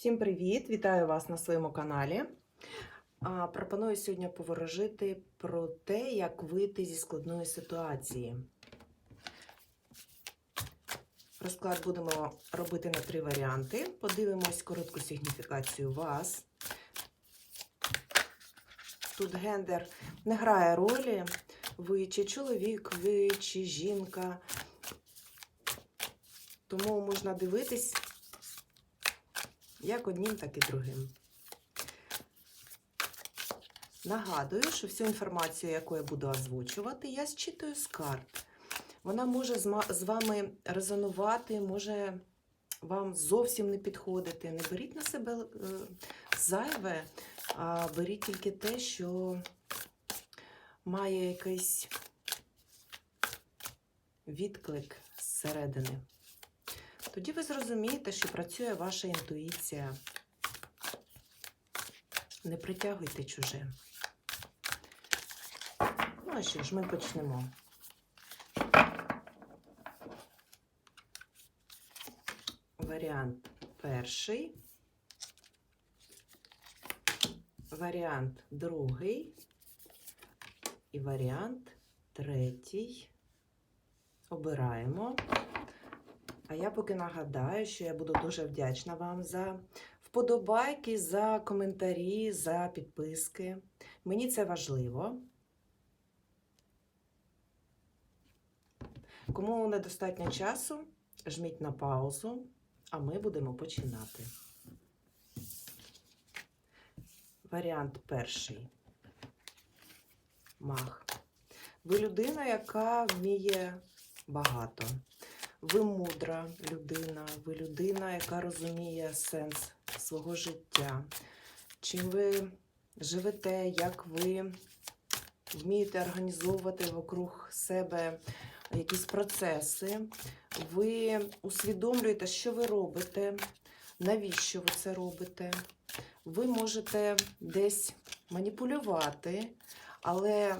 Всім привіт! Вітаю вас на своєму каналі. Пропоную сьогодні поворожити про те, як вийти зі складної ситуації. Розклад будемо робити на три варіанти. Подивимось коротку сигніфікацію вас. Тут гендер не грає ролі. Ви чи чоловік, ви чи жінка. Тому можна дивитись як однім, так і другим. Нагадую, що всю інформацію, яку я буду озвучувати, я зчитую з карт. Вона може з вами резонувати, може вам зовсім не підходити. Не беріть на себе е, зайве, а беріть тільки те, що має якийсь відклик зсередини. Тоді ви зрозумієте, що працює ваша інтуїція. Не притягуйте чуже. Ну, а що ж, ми почнемо. Варіант перший. Варіант другий. І варіант третій. Обираємо. А я поки нагадаю, що я буду дуже вдячна вам за вподобайки, за коментарі, за підписки. Мені це важливо. Кому недостатньо часу, жміть на паузу, а ми будемо починати. Варіант перший. Мах. Ви людина, яка вміє багато. Ви мудра людина, ви людина, яка розуміє сенс свого життя. Чим ви живете, як ви вмієте організовувати вокруг себе якісь процеси, ви усвідомлюєте, що ви робите, навіщо ви це робите. Ви можете десь маніпулювати, але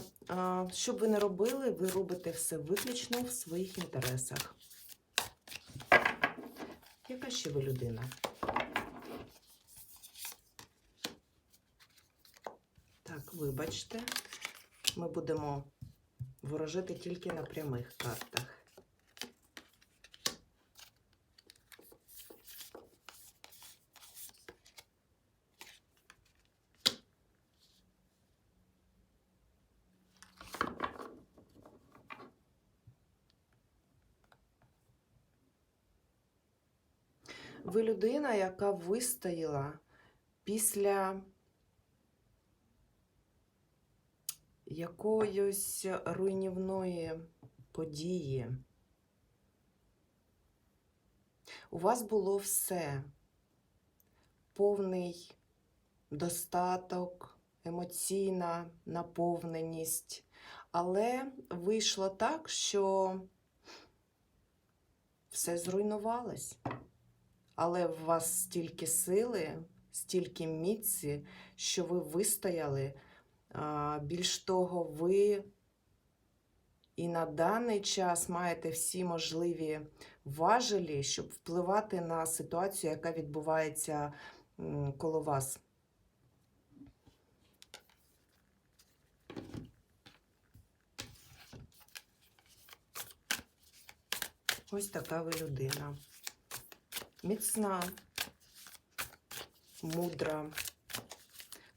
що б ви не робили, ви робите все виключно в своїх інтересах. Яка ще ви людина? Так, вибачте, ми будемо ворожити тільки на прямих картах. Ви людина, яка вистояла після якоїсь руйнівної події. У вас було все, повний достаток, емоційна наповненість, але вийшло так, що все зруйнувалось. Але в вас стільки сили, стільки міці, що ви вистояли. Більш того, ви і на даний час маєте всі можливі важелі, щоб впливати на ситуацію, яка відбувається коло вас. Ось така ви людина. Міцна, мудра.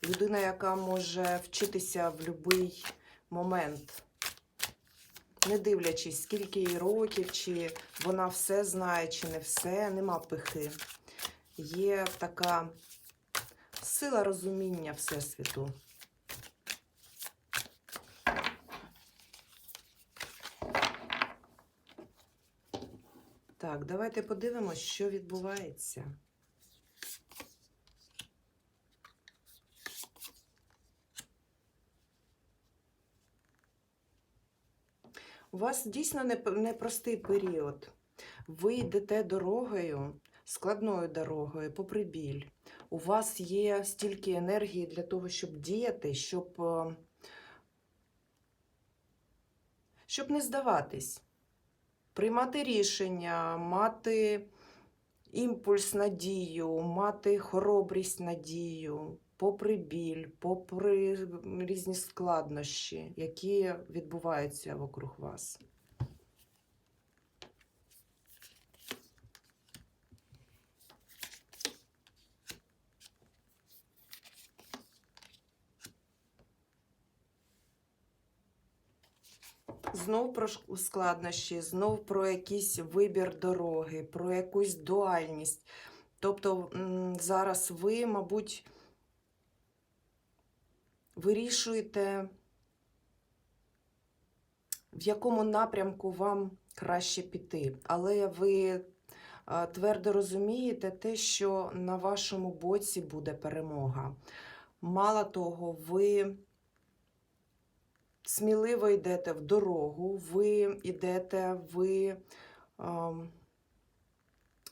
Людина, яка може вчитися в будь-який момент, не дивлячись, скільки їй років, чи вона все знає, чи не все, нема пихи. Є така сила розуміння Всесвіту. Так, давайте подивимось, що відбувається. У вас дійсно непростий період. Ви йдете дорогою, складною дорогою, попри біль. У вас є стільки енергії для того, щоб діяти, щоб, е, щоб не здаватись, приймати рішення, мати імпульс, надію, мати хоробрість, надію, попри біль, попри різні складнощі, які відбуваються вокруг вас. Знов про складнощі, знов про якийсь вибір дороги, про якусь дуальність. Тобто зараз ви, мабуть, вирішуєте, в якому напрямку вам краще піти. Але ви твердо розумієте те, що на вашому боці буде перемога. Мало того, ви сміливо йдете в дорогу, ви йдете, ви ем,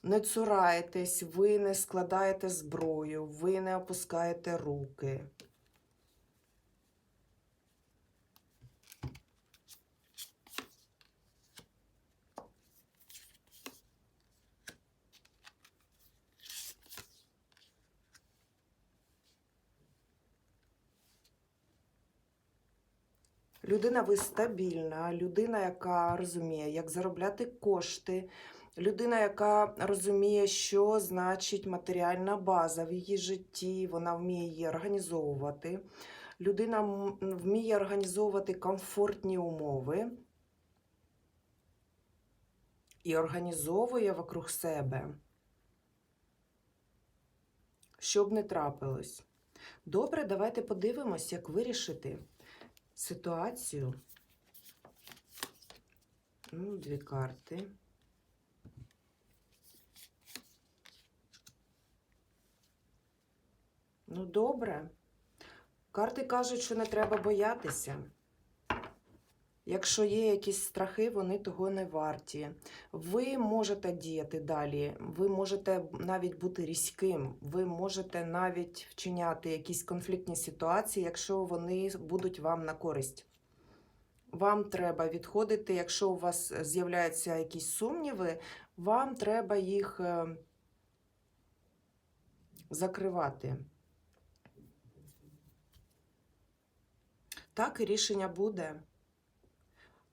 не цураєтесь, ви не складаєте зброю, ви не опускаєте руки. Людина ви стабільна, людина, яка розуміє, як заробляти кошти, людина, яка розуміє, що значить матеріальна база в її житті, вона вміє її організовувати. Людина вміє організовувати комфортні умови і організовує вокруг себе, щоб не трапилось. Добре, давайте подивимось, як вирішити ситуацію. Ну, дві карти. Ну, добре. Карти кажуть, що не треба боятися. Якщо є якісь страхи, вони того не варті. Ви можете діяти далі, ви можете навіть бути різким, ви можете навіть вчиняти якісь конфліктні ситуації, якщо вони будуть вам на користь. Вам треба відходити, якщо у вас з'являються якісь сумніви, вам треба їх е, закривати. Так і рішення буде.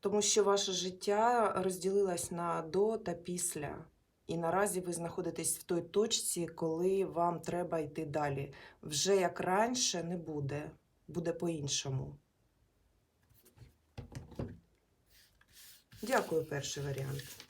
Тому що ваше життя розділилось на до та після. І наразі ви знаходитесь в той точці, коли вам треба йти далі. Вже як раніше не буде, буде по-іншому. Дякую, перший варіант.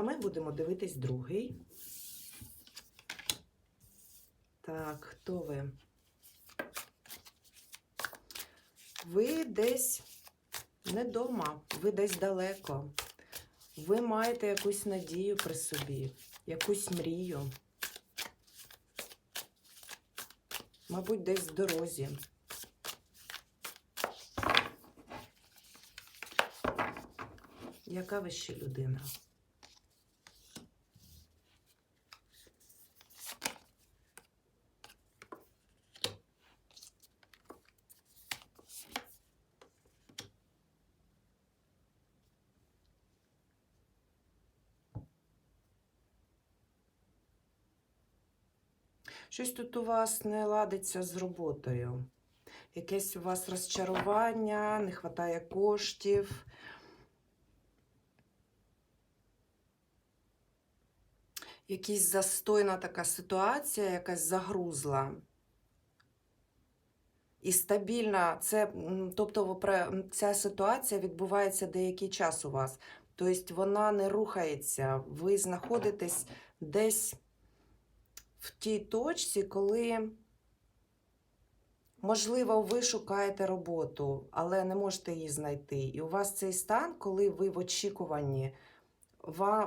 А ми будемо дивитись другий. Так, хто ви? Ви десь не вдома, ви десь далеко. Ви маєте якусь надію при собі, якусь мрію. Мабуть, десь в дорозі. Яка ви ще людина? Щось тут у вас не ладиться з роботою. Якесь у вас розчарування, не вистачає коштів. Якась застойна така ситуація, якась загрузла. І стабільна, це, тобто ця ситуація відбувається деякий час у вас. Тобто вона не рухається. Ви знаходитесь десь в тій точці, коли, можливо, ви шукаєте роботу, але не можете її знайти. І у вас цей стан, коли ви в очікуванні,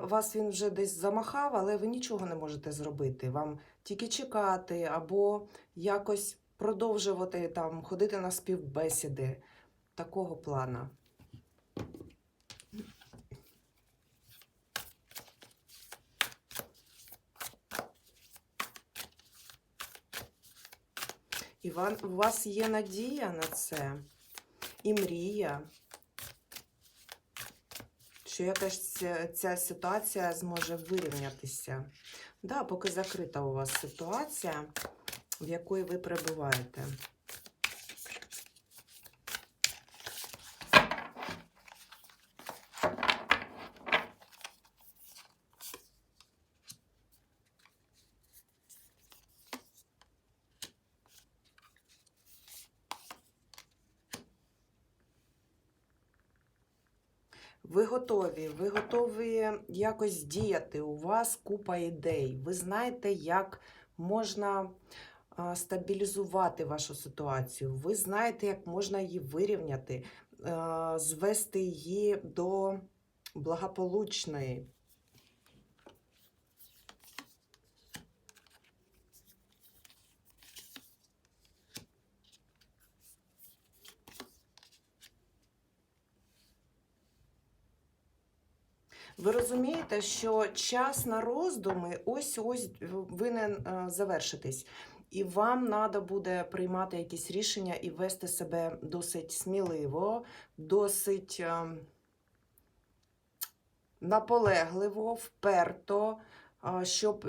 вас він вже десь замахав, але ви нічого не можете зробити. Вам тільки чекати або якось продовжувати там, ходити на співбесіди такого плана. І у вас є надія на це і мрія, що якась ця ситуація зможе вирівнятися. Да, поки закрита у вас ситуація, в якої ви перебуваєте. Ви готові, ви готові якось діяти. У вас купа ідей. Ви знаєте, як можна стабілізувати вашу ситуацію. Ви знаєте, як можна її вирівняти, звести її до благополучної. Ви розумієте, що час на роздуми ось-ось винен е, завершитись. І вам треба буде приймати якісь рішення і вести себе досить сміливо, досить е, наполегливо, вперто, е, щоб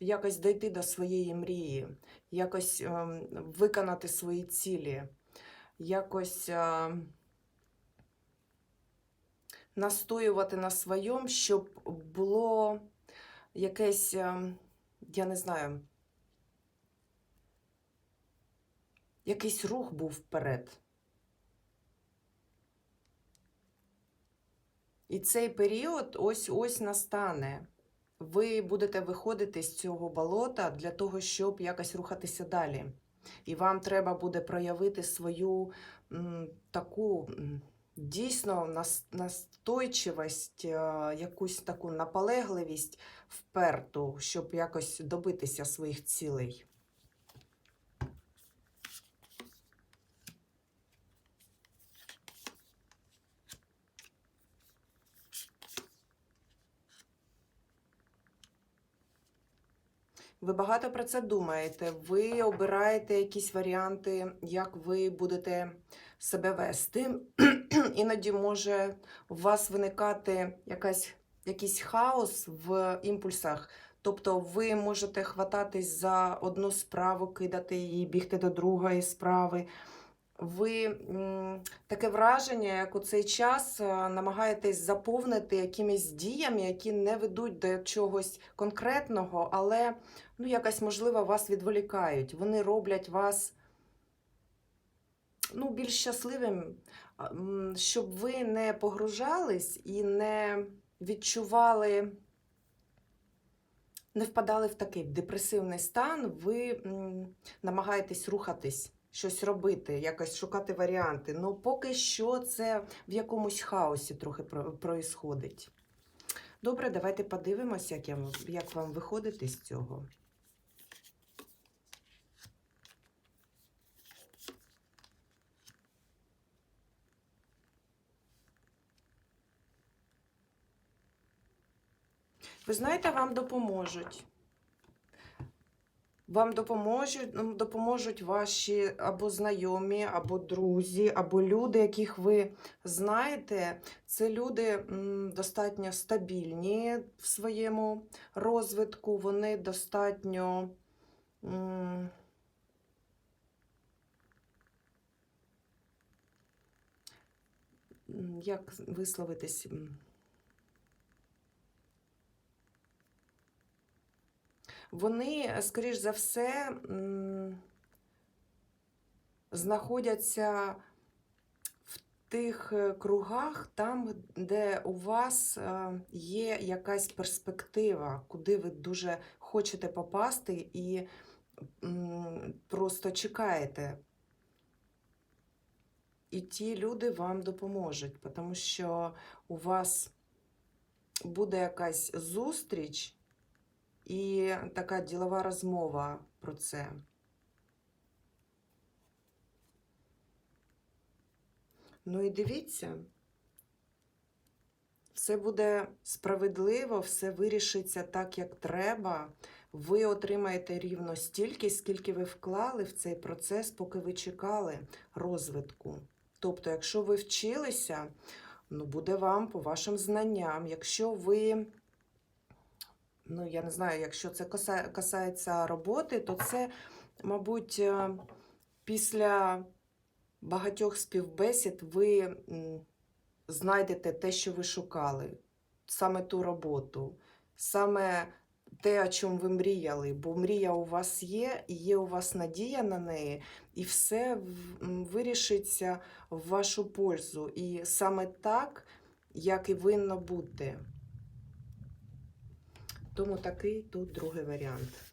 якось дійти до своєї мрії, якось е, виконати свої цілі, якось. Настоювати на своєму, щоб було якесь, е, я не знаю, якийсь рух був вперед. І цей період ось ось настане. Ви будете виходити з цього болота для того, щоб якось рухатися далі. І вам треба буде проявити свою м, таку. Дійсно нас- настойчивість, е, якусь таку наполегливість вперту, щоб якось добитися своїх цілей. Ви багато про це думаєте. Ви обираєте якісь варіанти, як ви будете себе вести. Іноді може у вас виникати якась, якийсь хаос в імпульсах. Тобто ви можете хвататись за одну справу, кидати її, бігти до другої справи. Ви таке враження, як у цей час е, намагаєтесь заповнити якимись діями, які не ведуть до чогось конкретного, але ну, якось, можливо, вас відволікають. Вони роблять вас ну, більш щасливим, щоб ви не погружались і не відчували, не впадали в такий депресивний стан, ви намагаєтесь рухатись, щось робити, якось шукати варіанти. Ну, поки що це в якомусь хаосі трохи про- происходить. Добре, давайте подивимося, як, як вам виходити з цього. Ви знаєте, вам допоможуть. Вам допоможуть, ну, допоможуть ваші або знайомі, або друзі, або люди, яких ви знаєте. Це люди достатньо стабільні в своєму розвитку, вони достатньо. Як висловитись? Вони, скоріш за все, знаходяться в тих е, кругах, там, де у вас е, є якась перспектива, куди ви дуже хочете попасти і просто чекаєте. І ті люди вам допоможуть, тому що у вас буде якась зустріч і така ділова розмова про це. Ну і дивіться, Все буде справедливо, все вирішиться так, як треба. Ви отримаєте рівно стільки, скільки ви вклали в цей процес, поки ви чекали розвитку. Тобто, якщо ви вчилися, ну буде вам по вашим знанням. Якщо ви, ну я не знаю, якщо це касається роботи, то це, мабуть, е, після багатьох співбесід ви знайдете те, що ви шукали, саме ту роботу, саме те, о чому ви мріяли, бо мрія у вас є, і є у вас надія на неї, і все вирішиться в вашу пользу. І саме так, як і винно бути. Тому такий тут другий варіант.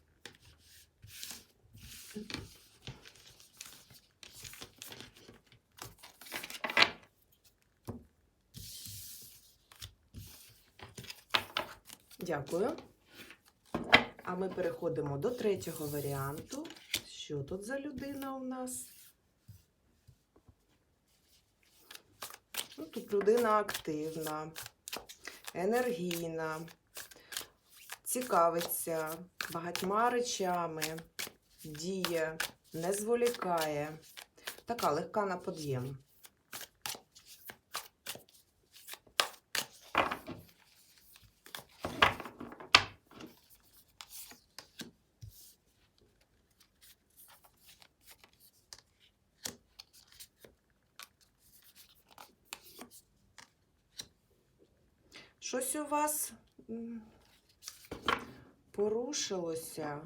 Дякую. А ми переходимо до третього варіанту. Що тут за людина у нас? Ну, тут людина активна, енергійна, цікавиться багатьма речами, діє, не зволікає. Така легка на под'єм. Щось у вас порушилося.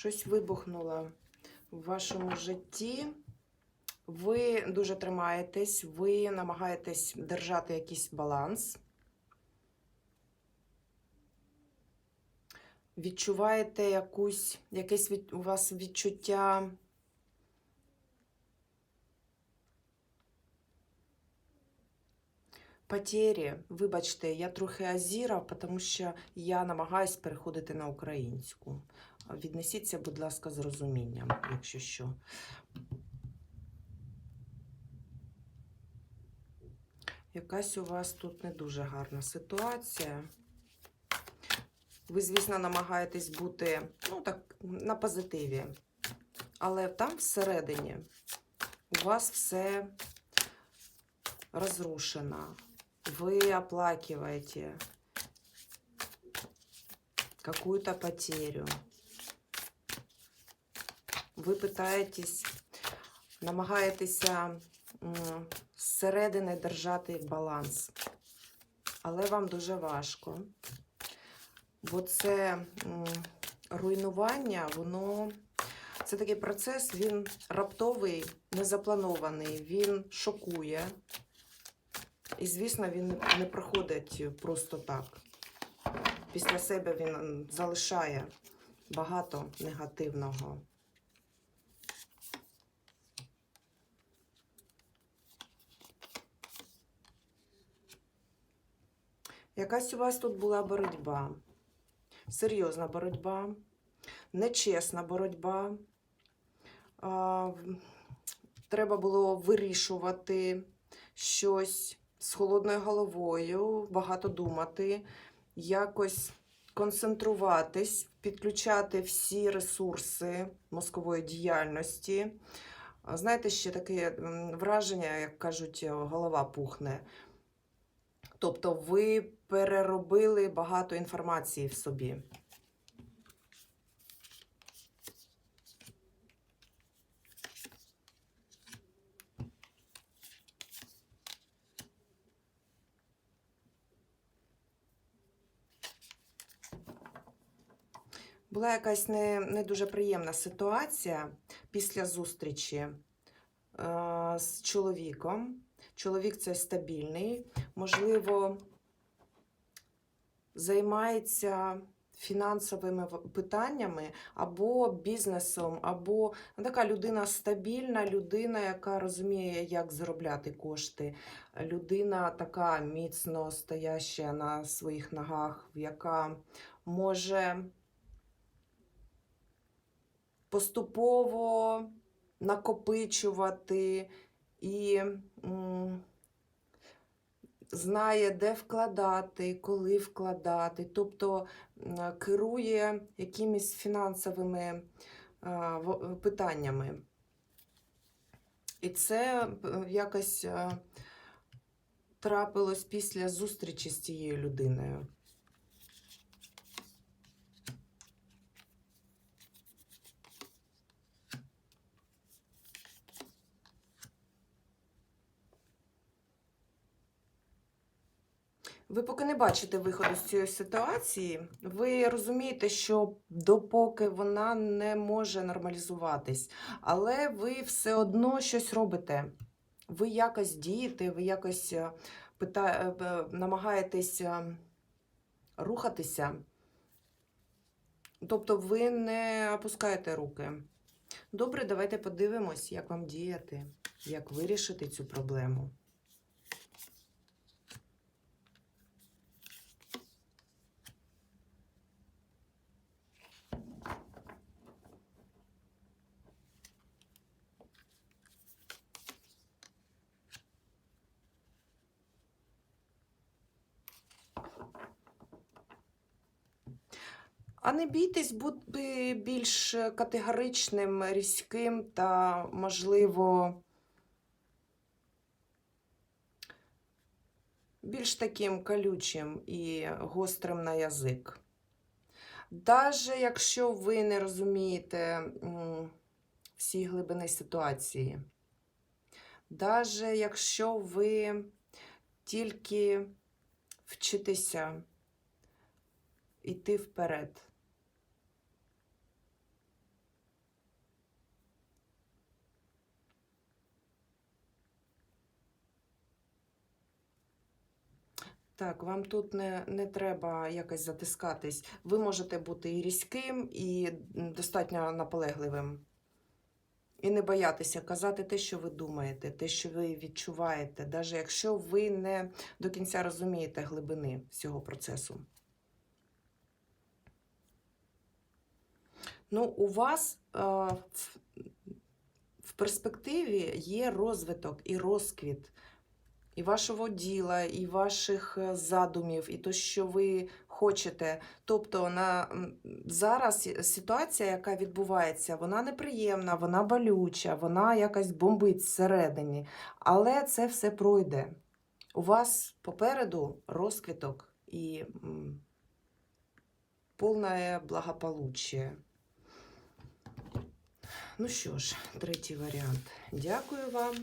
Щось вибухнуло в вашому житті. Ви дуже тримаєтесь, ви намагаєтесь держати якийсь баланс. Відчуваєте якусь, якесь від, у вас відчуття потері. Вибачте, я трохи азіра, тому що я намагаюсь переходити на українську. Віднесіться, будь ласка, з розумінням, якщо що. Якась у вас тут не дуже гарна ситуація. Ви, звісно, намагаєтесь бути ну, так, на позитиві. Але там всередині у вас все разрушено. Вы оплакиваете какую-то потерю. Ви питаєтесь, намагаєтеся зсередини держати баланс. Але вам дуже важко. Бо це руйнування, воно це такий процес, він раптовий, незапланований, він шокує. І, звісно, він не проходить просто так. Після себе він залишає багато негативного. Якась у вас тут була боротьба, серйозна боротьба, нечесна боротьба. А, Треба було вирішувати щось з холодною головою, багато думати, якось концентруватись, підключати всі ресурси мозкової діяльності. Знаєте, ще таке враження, як кажуть, голова пухне. Тобто ви переробили багато інформації в собі. Була якась не, не дуже приємна ситуація після зустрічі е, з чоловіком. Чоловік це стабільний, можливо, займається фінансовими питаннями або бізнесом, або ну, така людина стабільна, людина, яка розуміє, як заробляти кошти. Людина така міцно стояща на своїх ногах, яка може поступово накопичувати і знає, де вкладати, коли вкладати, тобто керує якимись фінансовими питаннями. І це е, якось е, трапилось після зустрічі з цією людиною. Ви поки не бачите виходу з цієї ситуації, ви розумієте, що допоки вона не може нормалізуватись, але ви все одно щось робите. Ви якось дієте, ви якось е, пита... е, намагаєтесь е, рухатися. Тобто ви не опускаєте руки. Добре, давайте подивимось, як вам діяти, як вирішити цю проблему. А не бійтесь бути більш категоричним, різким та, можливо, більш таким колючим і гострим на язик. Даже якщо ви не розумієте всі глибини ситуації, даже якщо ви тільки вчитеся йти вперед. Так, вам тут не, не треба якось затискатись. Ви можете бути і різким, і достатньо наполегливим. І не боятися казати те, що ви думаєте, те, що ви відчуваєте, навіть якщо ви не до кінця розумієте глибини всього процесу. Ну, у вас е, в, перспективі є розвиток і розквіт і вашого діла, і ваших е, задумів, і то, що ви хочете. Тобто на зараз ситуація, яка відбувається, вона неприємна, вона болюча, вона якась бомбить всередині. Але це все пройде. У вас попереду розквіток і повне благополуччя. Ну що ж, третій варіант. Дякую вам.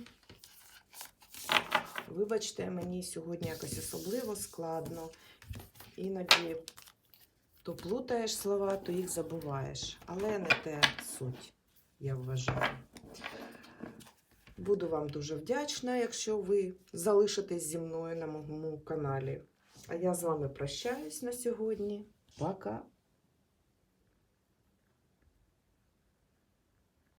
Вибачте, мені сьогодні якось особливо складно. Іноді то плутаєш слова, то їх забуваєш. Але не те суть, я вважаю. Буду вам дуже вдячна, якщо ви залишитесь зі мною на моєму каналі. А я з вами прощаюсь на сьогодні. Пока!